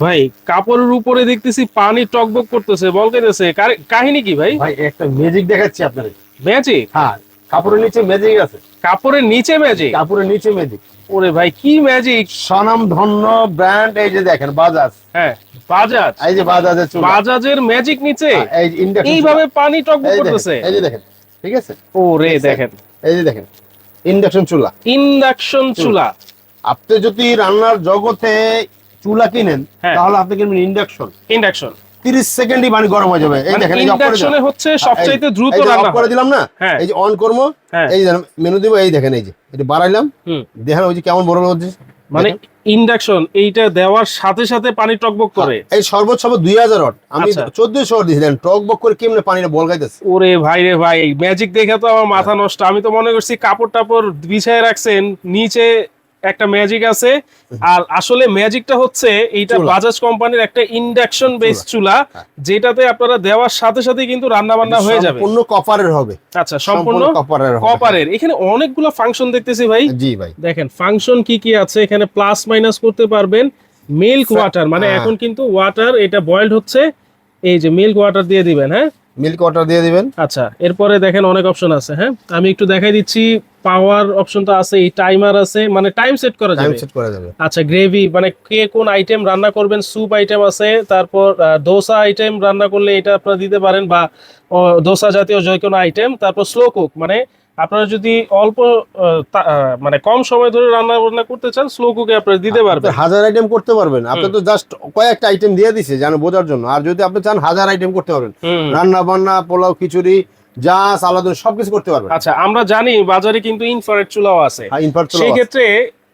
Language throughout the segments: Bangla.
ভাই কাপড়ের উপরে দেখতেছি পানি টকবক করতেছে বলকাইতেছে কার- কাহিনী কি ভাই? ভাই একটা ম্যাজিক দেখাচ্ছি আপনাদের। ম্যাজিক হ্যাঁ কাপড়ের নিচে ম্যাজিক আছে। কাপড়ের নিচে ম্যাজিক কাপড়ের নিচে ম্যাজিক ওরে ভাই কি ম্যাজিক সনাম ধন্য ব্র্যান্ড এই যে দেখেন বাজাজ। হ্যাঁ বাজাজ। এই যে বাজাজের চুলা। বাজাজের ম্যাজিক নিচে? এইভাবে পানি টকবক। করতেছে? এই যে দেখেন ঠিক আছে? ও রে দেখেন। এই যে দেখেন ইন্ডাকশন চুলা। ইন্ডাকশন চুলা। আপনি যদি রান্নার জগতে চুলা কিনেন হ্যাঁ। তাহলে আপনি কিনবেন ইন্ডাকশন। ইন্ডাকশন। তিরিশ সেকেন্ডই পানি গরম হয়ে যাবে। এই দেখেন off করে ইন্ডাকশনে হচ্ছে সবচাইতে দ্রুত রান্না করে দিলাম না হ্যাঁ। এই যে অন করব হ্যাঁ। এই যে মেনু দিব এই দেখেন এই যে এটা বাড়াইলাম। দেখেন ওই যে কেমন বড় হচ্ছে। মানে ইন্ডাকশন এইটা দেওয়ার সাথে সাথে পানি টকবক করে। এই সর্বোচ্চ হবে দুই হাজার ওয়াট। আমি আচ্ছা। চোদ্দশো ওয়াট দিয়েছিলেন টক বক করে কেমনে পানিটা বল গাইতেছে ওরে ভাই রে ভাই ম্যাজিক দেখে তো আমার মাথা নষ্ট। আমি তো মনে করছি কাপড় টাপড় বিছায় রাখছেন নিচে একটা ম্যাজিক আছে। আর আসলে ম্যাজিকটা হচ্ছে এইটা। বাজাজ কোম্পানির একটা ইন্ডাকশন বেস চুলা। হ্যাঁ। যেটাতে আপনারা দেওয়ার সাথে সাথে কিন্তু রান্না বান্না হয়ে যাবে। সম্পূর্ণ কপারের হবে। আচ্ছা সম্পূর্ণ কপারের কপারের এখানে অনেকগুলো ফাংশন দেখতেছি ভাই। জি ভাই। দেখেন ফাংশন কি কি আছে? এখানে প্লাস মাইনাস করতে পারবেন। মিল্ক ওয়াটার মানে হ্যাঁ। এখন কিন্তু ওয়াটার এটা বয়েলড হচ্ছে। এই যে মিল্ক ওয়াটার দিয়ে দিবেন হ্যাঁ? মিল্ক ওয়াটার দিয়ে দিবেন। আচ্ছা এরপরে দেখেন অনেক অপশন আছে হ্যাঁ? আমি একটু দেখাই দিচ্ছি পাওয়ার অপশন তো আছে এই টাইমার আছে মানে টাইম সেট করা যাবে। সেট করা যাবে। আচ্ছা গ্রেভি মানে কে কোন আইটেম রান্না করবেন স্যুপ আইটেম আছে তারপর দোসা আইটেম রান্না করলে এটা আপনারা দিতে পারেন বা দোসা জাতীয় যে কোনো আইটেম তারপর স্লো কুক মানে আপনারা যদি অল্প মানে কম সময় ধরে রান্না বান্না করতে চান স্লো কুকে আপনারা দিতে পারবেন। হাজার আইটেম করতে পারবেন। আপনি তো জাস্ট কয়েকটা আইটেম দিয়ে দিছে যেন বোঝার জন্য। আর যদি আপনি চান হাজার আইটেম করতে পারবেন রান্না বান্না পোলাও খিচুড়ি যা আলাদা সবকিছু করতে পারবেন। আচ্ছা আমরা জানি বাজারে কিন্তু ইনফ্রারেড চুলাও আছে। সেই ক্ষেত্রে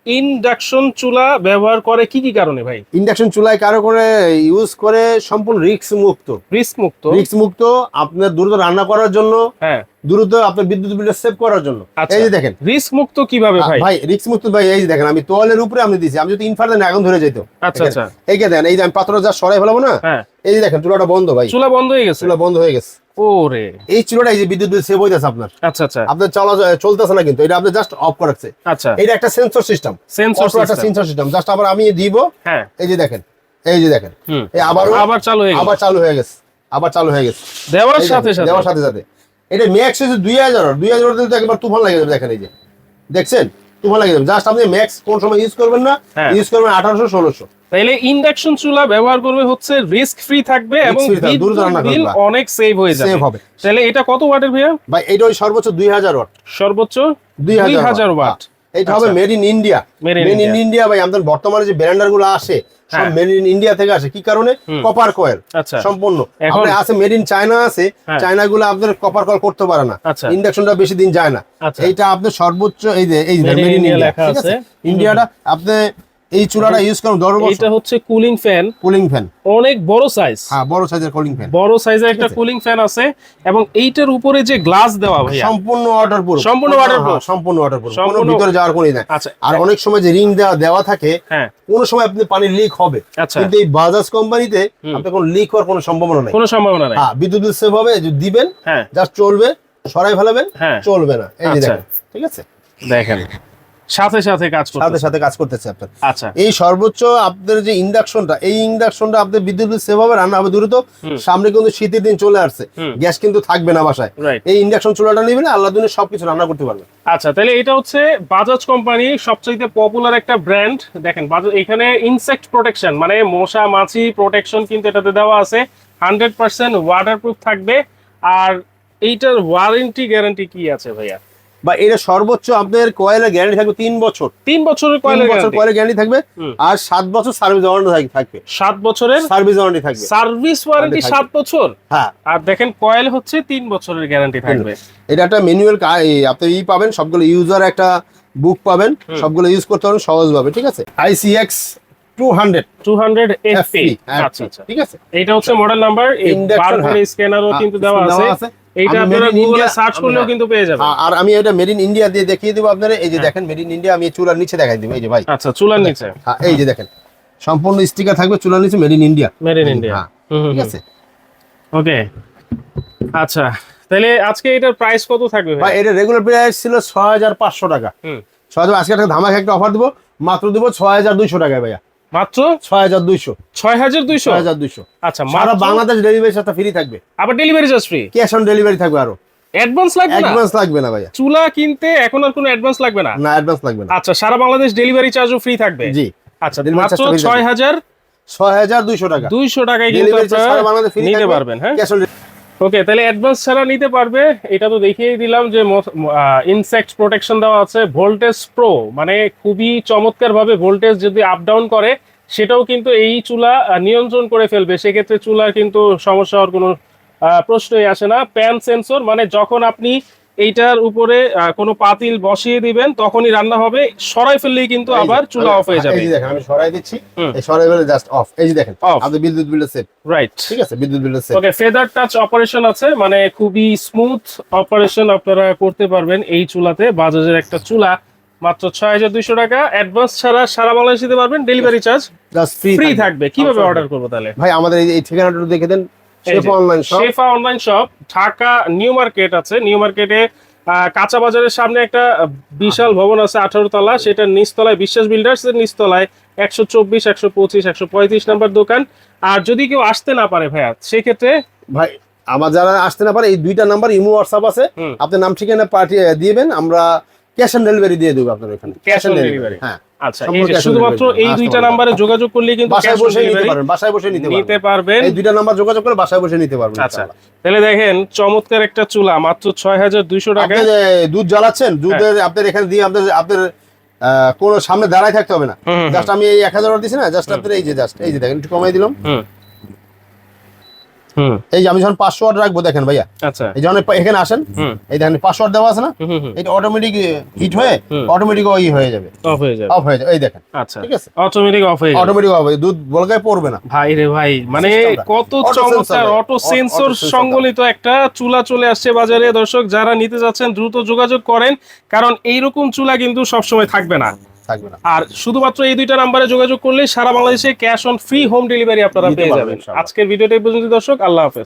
ইন্ডাকশন চুলা ব্যবহার করে কি কি কারণে ভাই? ইন্ডাকশন চুলায় কারও করে ইউজ করে সম্পূর্ণ রিস্ক মুক্ত। রিস্ক মুক্ত রিস্ক মুক্ত আপনার দ্রুত রান্না করার জন্য হ্যাঁ। দ্রুত আপনার বিদ্যুৎ বিলটা সেভ করার জন্য। আচ্ছা। এই যে দেখেন। রিস্ক মুক্ত কীভাবে ভাই? ভাই রিস্ক মুক্ত ভাই এই যে দেখেন আমি তোয়ালের উপরে আমি দিছি আমি যদি ইনফার দেন এখন ধরে যেত আচ্ছা আচ্ছা। এই যে দেখেন এই যে আমি পাত্র যা সরাই ফেলাবো না হ্যাঁ। এই যে দেখেন চুলাটা বন্ধ ভাই। চুলা বন্ধ হয়ে গেছে। চুলা বন্ধ হয়ে গেছে। ওরে। এই চুলাটা এই যে বিদ্যুৎ বিল সেভ হইতেছে আপনার। আচ্ছা আচ্ছা। আপনার চলা চলতেছে না কিন্তু এটা আপনি জাস্ট অফ করাচ্ছে আচ্ছা। এটা একটা সেন্সর সিস্টেম সেন্সর একটা সেন্সর সিস্টেম জাস্ট আবার আমি দিব। হ্যাঁ। এই যে দেখেন এই যে দেখেন। হুম। এই আবার আবার চালু হয়ে আবার চালু হয়ে গেছে। আবার চালু হয়ে গেছে। দেওয়ার সাথে সাথে। দেওয়ার সাথে সাথে। এটা ম্যাক্স হচ্ছে দুই হাজার। দুই হাজার দিলে তো একবার তুফান লাগে যাবে দেখেন এই যে। দেখছেন? তুফান লাগে যাবে। জাস্ট আপনি ম্যাক্স কোন সময় ইউজ করবেন না? হ্যাঁ। ইউজ করবেন আঠারোশো ষোলোশো। তাইলে ইন্ডাকশন চুলা ব্যবহার করবে হচ্ছে রিস্ক ফ্রি থাকবে এবং বিল অনেক সেভ হয়ে যাবে। হবে। তাহলে এটা কত ওয়াটের ভাইয়া? ভাই এটা ওই সর্বোচ্চ দুই হাজার ওয়াট। সর্বোচ্চ দুই দুই হাজার হাজার ওয়াট। এটা হবে আচ্ছা। Made in India made in India ভাই আমাদের বর্তমানে যে ব্র্যান্ডারগুলো আসে সব হ্যাঁ। মেড ইন ইন্ডিয়া থেকে আসে। কি কারণে? কপার কয়েল আচ্ছা। সম্পূর্ণ। এখন- আছে মেড ইন চায়না আছে হ্যাঁ। চায়না গুলো আপনার কপার কয়েল করতে পারে না। আচ্ছা। ইন্ডাকশনটা বেশি দিন যায় না। আচ্ছা। এইটা আপনার সর্বোচ্চ এই যে এই মেড ইন ইন্ডিয়া ঠিক আছে। ইন্ডিয়াটা আপনি এই চুলাটা ইউজ করুন বছর। এটা হচ্ছে কুলিং ফ্যান কুলিং ফ্যান অনেক বড় সাইজ হ্যাঁ বড় সাইজের কুলিং ফ্যান বড় সাইজের একটা কুলিং ফ্যান আছে এবং এইটার উপরে যে গ্লাস দেওয়া ভাইয়া সম্পূর্ণ ওয়াটার প্রুফ সম্পূর্ণ waterproof? সম্পূর্ণ ওয়াটার প্রুফ কোনো ভিতরে যাওয়ার কোনো নাই। আচ্ছা। আর অনেক সময় যে রিং দেওয়া দেওয়া থাকে হ্যাঁ। কোন সময় আপনি পানি লিক হবে। আচ্ছা। কিন্তু এই বাজাজ কোম্পানিতে আপনি কোনো লিক হওয়ার কোনো সম্ভাবনা নাই। কোনো সম্ভাবনা নাই। হ্যাঁ বিদ্যুৎ সেভ হবে দিবেন হ্যাঁ। জাস্ট চলবে সরাই ফেলাবেন হ্যাঁ। চলবে না। এই আচ্ছা। দেখেন ঠিক আছে? দেখেন। সাথে সাথে কাজ সাথে করতে সাথে কাজ করতেছে আপনার। আচ্ছা। এই সর্বোচ্চ আপনার যে ইন্ডাকশনটা এই ইন্ডাকশনটা আপনার বিদ্যুৎ সেভ হবে রান্না হবে দ্রুত। সামনে কিন্তু শীতের দিন চলে আসছে। গ্যাস কিন্তু থাকবে না বাসায়। এই ইন্ডাকশন চুলাটা নেবেন আল্লাহ দিনে সবকিছু রান্না করতে পারবেন। আচ্ছা তাহলে এটা হচ্ছে বাজাজ কোম্পানি সবচেয়ে পপুলার একটা ব্র্যান্ড দেখেন বাজাজ এখানে ইনসেক্ট প্রোটেকশন মানে মশা মাছি প্রোটেকশন কিন্তু এটাতে দেওয়া আছে। হান্ড্রেড পার্সেন্ট ওয়াটারপ্রুফ থাকবে। আর এইটার ওয়ারেন্টি গ্যারান্টি কি আছে ভাইয়া? বা এটা সর্বোচ্চ আপনার কয়েলের গ্যারান্টি থাকবে তিন বছর। তিন বছরের কয়েলের বছর কয়েলের গ্যারান্টি থাকবে আর সাত বছর সার্ভিস ওয়ারেন্টি থাকবে। সাত বছরের সার্ভিস ওয়ারেন্টি থাকবে। সার্ভিস ওয়ারেন্টি সাত বছর? হ্যাঁ। আর দেখেন কয়েল হচ্ছে তিন বছরের গ্যারান্টি থাকবে। এটা একটা ম্যানুয়াল আপনি ই পাবেন সবগুলো ইউজার একটা বুক পাবেন সবগুলো ইউজ করতে পারবেন সহজভাবে ঠিক আছে? ICX two hundred two hundred FP আচ্ছা আচ্ছা। ঠিক আছে? এটা হচ্ছে মডেল নাম্বার বারকোড হ্যাঁ। স্ক্যানারও হ্যাঁ, কিন্তু দেওয়া দেওয়া আছে। এইটা আপনারা গুগলে সার্চ করলেও হ্যাঁ। কিন্তু পেয়ে যাবেন। আর আমি এটা মেড ইন ইন্ডিয়া দিয়ে দেখিয়ে দেবো আপনারা। এই যে দেখেন মেড ইন ইন্ডিয়া আমি চুলার নিচে দেখাই দিব। এই যে ভাই। আচ্ছা চুলার নিচে। হ্যাঁ এই যে দেখেন। সম্পূর্ণ স্টিকার থাকবে চুলার নিচে made in India made in India হ্যাঁ ঠিক আছে? ওকে আচ্ছা তাহলে আজকে এটার প্রাইস কত থাকবে ভাই? এটা রেগুলার প্রাইস ছিল ছয় হাজার পাঁচশো টাকা। হুম। ছয় হাজার আজকে একটা ধামাকা একটা অফার দিব। মাত্র দিব ছয় হাজার দুইশো টাকায় ভাইয়া। মাত্র? ছয় হাজার দুইশো। ছয় হাজার দুইশো? হাজার দুইশো। আচ্ছা সারা বাংলাদেশ ডেলিভারি সাথে ফ্রি থাকবে। আবার delivery charge free cash on delivery থাকবে আরও। অ্যাডভান্স লাগবে না? অ্যাডভান্স লাগবে না ভাইয়া। চুলা কিনতে এখন আর কোনো অ্যাডভান্স লাগবে না? না অ্যাডভান্স লাগবে না। আচ্ছা সারা বাংলাদেশ ডেলিভারি চার্জও ফ্রি থাকবে? জি। আচ্ছা মাত্র ছয় হাজার ছয় হাজার দুইশো টাকা। দুইশো টাকায় কিন্তু নিতে পারবেন হ্যাঁ? ক্যাশ অন ওকে তাহলে অ্যাডভান্স ছাড়া নিতে পারবে। এটা তো দেখিয়েই দিলাম যে ইনসেক্ট প্রোটেকশন দেওয়া আছে। ভোল্টেজ প্রো মানে খুবই চমৎকারভাবে ভোল্টেজ যদি আপ ডাউন করে, সেটাও কিন্তু এই চুলা নিয়ন্ত্রণ করে ফেলবে। সেক্ষেত্রে চুলার কিন্তু সমস্যা হওয়ার কোনো প্রশ্নই আসে না। প্যান সেন্সর মানে যখন আপনি এইটার উপরে কোনো পাতিল বসিয়ে দিবেন তখনই রান্না হবে। সরাই ফেললেই কিন্তু আবার চুলা অফ হয়ে যাবে। এই দেখেন আমি সরাই দিচ্ছি। এই সরাই বলে জাস্ট অফ এই যে দেখেন. আপনি বিদ্যুৎ বিলের সেট রাইট ঠিক আছে বিদ্যুৎ বিলের set okay feather touch operation আছে মানে খুবই স্মুথ অপারেশন আপনারা করতে পারবেন এই চুলাতে। বাজাজের একটা চুলা মাত্র ছয় হাজার দুইশো টাকা। অ্যাডভান্স ছাড়া সারা বাংলাদেশ দিতে পারবেন ডেলিভারি চার্জ ফ্রি থাকবে। কীভাবে অর্ডার করব তাহলে? ভাই আমাদের এই ঠিকানাটা দেখে দেন। Chef online shop Shefa online shop Dhaka new market আছে। নিউ মার্কেটে কাঁচা বাজারের সামনে একটা বিশাল ভবন আছে আঠারো তলা। সেটার নিচতলায় বিশ্বাস বিল্ডার্স এর নিচতলায় একশো চব্বিশ একশো পঁচিশ একশো পঁয়ত্রিশ নাম্বার দোকান। আর যদি কেউ আসতে না পারে ভাইয়া সেক্ষেত্রে ভাই আমার যারা আসতে না পারে এই দুইটা নাম্বার ইমো হোয়াটসঅ্যাপ আছে। হুম। আপনি নাম ঠিকানা পাঠিয়ে দিবেন আমরা ক্যাশ অন ডেলিভারি দিয়ে দেবো আপনার এখানে Cash on delivery। হ্যাঁ। আচ্ছা এই যে শুধুমাত্র এই দুইটা নম্বরে যোগাযোগ করলে কিন্তু বাসায় বসে নিতে পারবেন বাসায় বসে নিতে নিতে পারবেন। পারবেন এই দুইটা নাম্বার যোগাযোগ করে বাসায় বসে নিতে পারবেন আচ্ছা তাহলে দেখেন চমৎকার একটা চুলা মাত্র ছয় হাজার দুইশো টাকা। আপনি দুধ জ্বালাচ্ছেন দুধের আপনাদের আপনার এখানে দিয়ে আপনাদের আপনার কোনো সামনে দাঁড়াই থাকতে হবে না। জাস্ট আমি এই এক হাজার দিচ্ছি না জাস্ট আপনার এই যে জাস্ট এই যে দেখেন একটু কমাই দিলাম। এই যে আমি যখন পাসওয়ার্ড রাখব দেখেন ভাইয়া। আচ্ছা। এই যখন এখানে আসেন এই দেখেন ওয়াট দেওয়া আছে না? এটা অটোমেটিক হিট হয়ে অটোমেটিক ওই হয়ে যাবে। অফ হয়ে যাবে। অফ হয়ে যাবে। এই দেখেন। আচ্ছা। ঠিক আছে? অটোমেটিক অফ হয়ে যাবে। অটোমেটিক অফ হয়ে দুধ বলকায় পড়বে না। ভাই রে ভাই মানে কত চমৎকার অটো সেন্সর সংবলিত একটা চুলা চলে আসছে বাজারে। দর্শক যারা নিতে যাচ্ছেন দ্রুত যোগাযোগ করেন কারণ এইরকম চুলা কিন্তু সবসময় থাকবে না। থাকবে না। আর শুধুমাত্র এই দুইটা নাম্বারে যোগাযোগ করলে সারা বাংলাদেশে cash on free home delivery আপনারা পেয়ে যাবেন। আজকের ভিডিওটা পর্যন্ত দর্শক আল্লাহ হাফেজ।